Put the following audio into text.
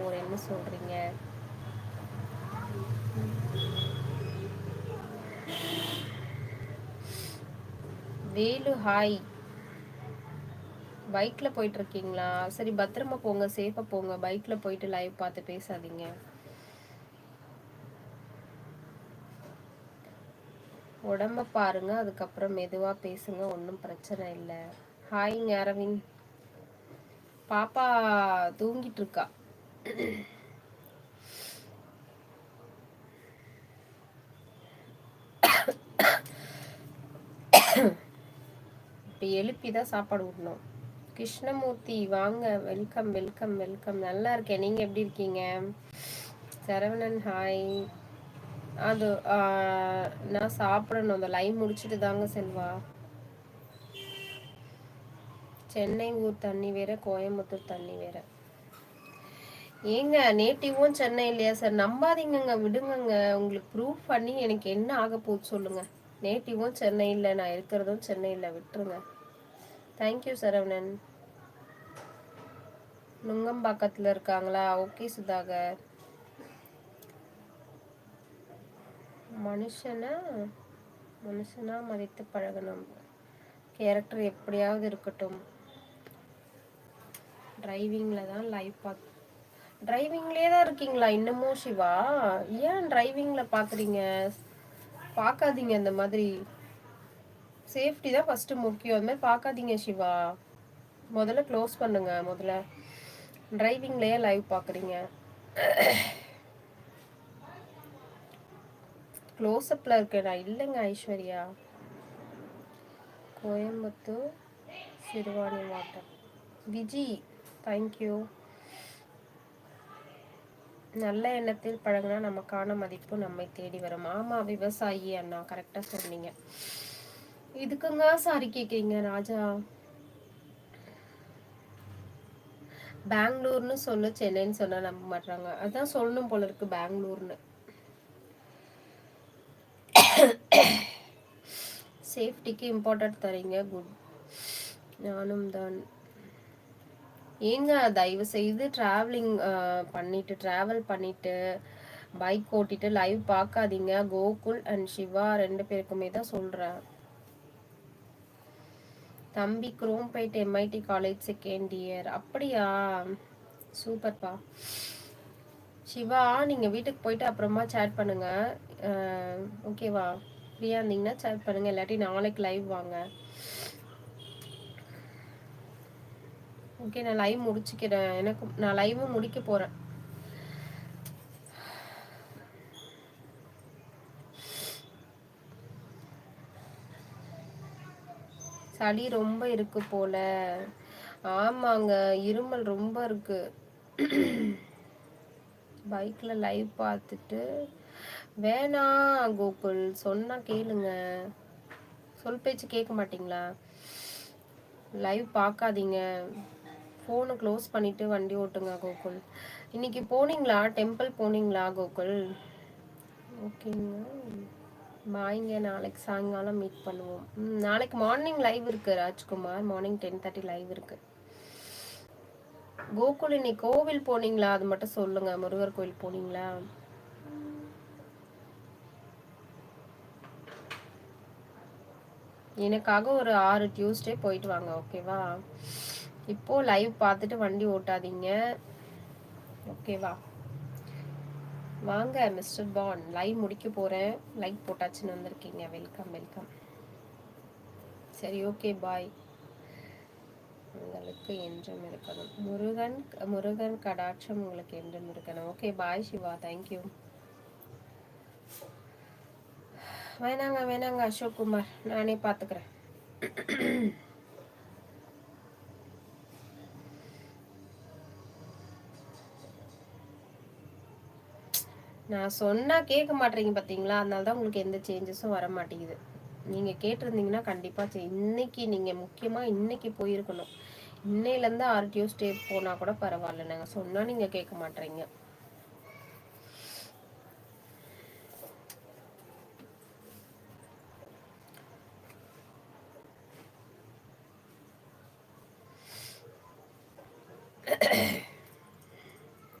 போறேன்னு சொல்றீங்க. வேலு ஹாய். பைக்கில் போயிட்டு இருக்கீங்களா சரி பத்திரமா போங்க சேஃபாக போங்க. பைக்கில் போயிட்டு லைவ் பார்த்து பேசாதீங்க. உடம்ப பாருங்க அதுக்கப்புறம் மெதுவாக பேசுங்க ஒன்றும் பிரச்சனை இல்லை. ஹாய்ங்க அரவிந்த் பாப்பா தூங்கிட்டு இருக்கா. இப்போ எழுப்பி தான் சாப்பாடு விடணும் கிருஷ்ணமூர்த்தி வாங்க வெல்கம் வெல்கம் வெல்கம் நல்லா இருக்கேன். நீங்கள் எப்படி இருக்கீங்க? சரவணன் ஹாய் அது நான் சாப்பிடணும். அந்த லைவ் முடிச்சுட்டு தாங்க செல்வா. சென்னை ஊர் தண்ணி வேற கோயம்புத்தூர் தண்ணி வேற. ஏங்க நேட்டிவும் சென்னை இல்லையா சார்? நம்பாதீங்கங்க விடுங்கங்க. உங்களுக்கு ப்ரூஃப் பண்ணி எனக்கு என்ன ஆக போகுது சொல்லுங்க. நேட்டிவும் சென்னை இல்லை நான் இருக்கிறதும் சென்னை இல்லை விட்டுருங்க தேங்க்யூ சரவணன். நுங்கம்பாக்கத்தில் இருக்காங்களா? ஓகே சுதாகர். மனுஷனை? மனுஷனா மதித்து பழகணும். கேரக்டர் எப்படியாவது இருக்கட்டும். டிரைவிங்கில் தான் லைஃப் பார்த்து டிரைவிங்லேயே தான் இருக்கீங்களா இன்னமும் சிவா? ஏன் டிரைவிங்கில் பார்க்குறீங்க பார்க்காதீங்க இந்த மாதிரி. சேஃப்டி தான் ஃபஸ்ட்டு முக்கியம். அது மாதிரி பார்க்காதீங்க சிவா. முதல்ல க்ளோஸ் பண்ணுங்க முதல்ல. டிரைவிங்லேயே லைவ் பார்க்குறீங்க க்ளோஸ்அப்பில் இருக்கேன். நான் இல்லைங்க Aishwarya. Coimbatore Siruvani water Viji thank you நல்ல எண்ணத்தில் பழகினா நமக்கான மதிப்பு நம்மை தேடி வரும். ஆமாம் விவசாயி அண்ணா. கரெக்டாக சொன்னீங்க. இதுக்குங்க சாரி கேட்குறீங்க ராஜா. பெங்களூர்னு சொல்லு சென்னைன்னு சொன்னால் நம்ப மாட்டாங்க அதான் சொல்லணும் போல இருக்கு பெங்களூர்னு. சேஃப்டிக்கு இம்பார்ட்டன்ட் தரீங்க. குட் நானும் தான். ஏங்க தயவு செய்து ட்ராவலிங் பண்ணிட்டு ட்ராவல் பண்ணிட்டு பைக் ஓட்டிட்டு லைவ் பார்க்காதீங்க. கோகுல் அண்ட் சிவா ரெண்டு பேருக்குமே தான் சொல்கிறேன் தம்பி Chromepet MIT college second year அப்படியா? சூப்பர்ப்பா. சிவா நீங்கள் வீட்டுக்கு போயிட்டு அப்புறமா சேட் பண்ணுங்கள் ஓகேவா ஃப்ரீயாக இருந்தீங்கன்னா சேட் பண்ணுங்கள் இல்லாட்டி நாளைக்கு லைவ் வாங்க. ஓகே நான் லைவ் முடிச்சுக்கிறேன். எனக்கு நான் லைவும் முடிக்க போகிறேன் சளி ரொம்ப இருக்கு போல. ஆமாங்க இருமல் ரொம்ப இருக்கு. பைக்கில் லைவ் பார்த்துட்டு வேணாம் கோகுல் சொன்னால் கேளுங்க. சொல் பேச்சு கேட்க மாட்டிங்களா? லைவ் பார்க்காதீங்க. ஃபோனை க்ளோஸ் பண்ணிவிட்டு வண்டி ஓட்டுங்க கோகுல். இன்னைக்கு போனீங்களா? டெம்பிள் போனீங்களா கோகுல்? ஓகேங்க. பாய்ங்க நாளைக்கு சாயங்காலம் மீட் பண்ணுவோம். நாளைக்கு மார்னிங் லைவ் இருக்கு Rajkumar. Morning ten thirty live இருக்கு. கோகுல் இன்னைக்கு கோவில் போனீங்களா? அது மட்டும் சொல்லுங்க. முருகர் கோவில் போனீங்களா? எனக்காக ஒரு ஆறு டியூஸ்டே போயிட்டு வாங்க ஓகேவா இப்போ லைவ் பார்த்துட்டு வண்டி ஓட்டாதீங்க. ஓகேவா வாங்க மிஸ்டர் பான் லைவ் முடிக்க போகிறேன் லைக் போட்டாச்சுன்னு வந்திருக்கீங்க. வெல்கம் வெல்கம் சரி ஓகே பாய் உங்களுக்கு என்றும் இருக்கணும். முருகன் முருகன் கடாட்சம் உங்களுக்கு என்றும் இருக்கணும். Okay bye Siva. தேங்க்யூ வேணாங்க வேணாங்க அசோக் குமார். நானே பார்த்துக்கிறேன். நான் சொன்னால் கேட்க மாட்டேறீங்க பார்த்தீங்களா அதனால தான் உங்களுக்கு எந்த சேஞ்சஸும் வர மாட்டேங்குது நீங்கள் கேட்டிருந்தீங்கன்னா கண்டிப்பாக இன்னைக்கு நீங்கள் முக்கியமாக இன்னைக்கு போயிருக்கணும். இன்னையிலேருந்து ஆர்டிஓ ஸ்டே போனால் கூட பரவாயில்ல. நாங்கள் சொன்னால் நீங்கள் கேட்க மாட்டேறீங்க.